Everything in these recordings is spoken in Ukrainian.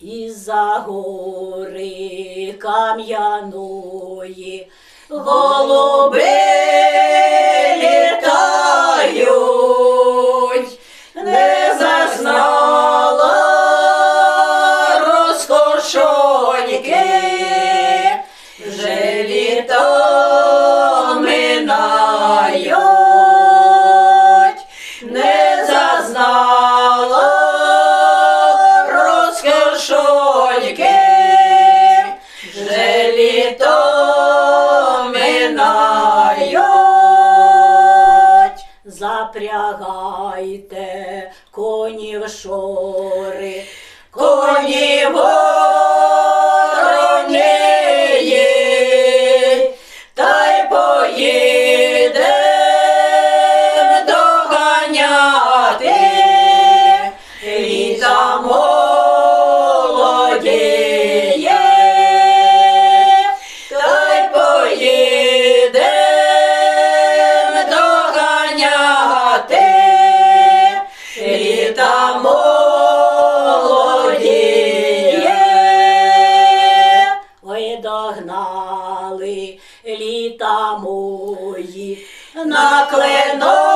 І за гори кам'яної голуби. починають, запрягайте коні в шори, коні вороні, та й поїдем доганяти. Літа молоді. Літа мої на клено.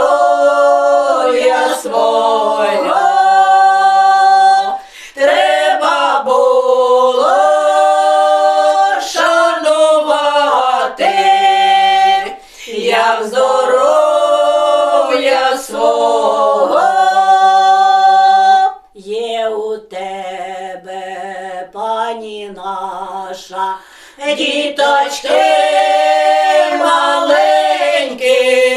наша, діточки маленькі.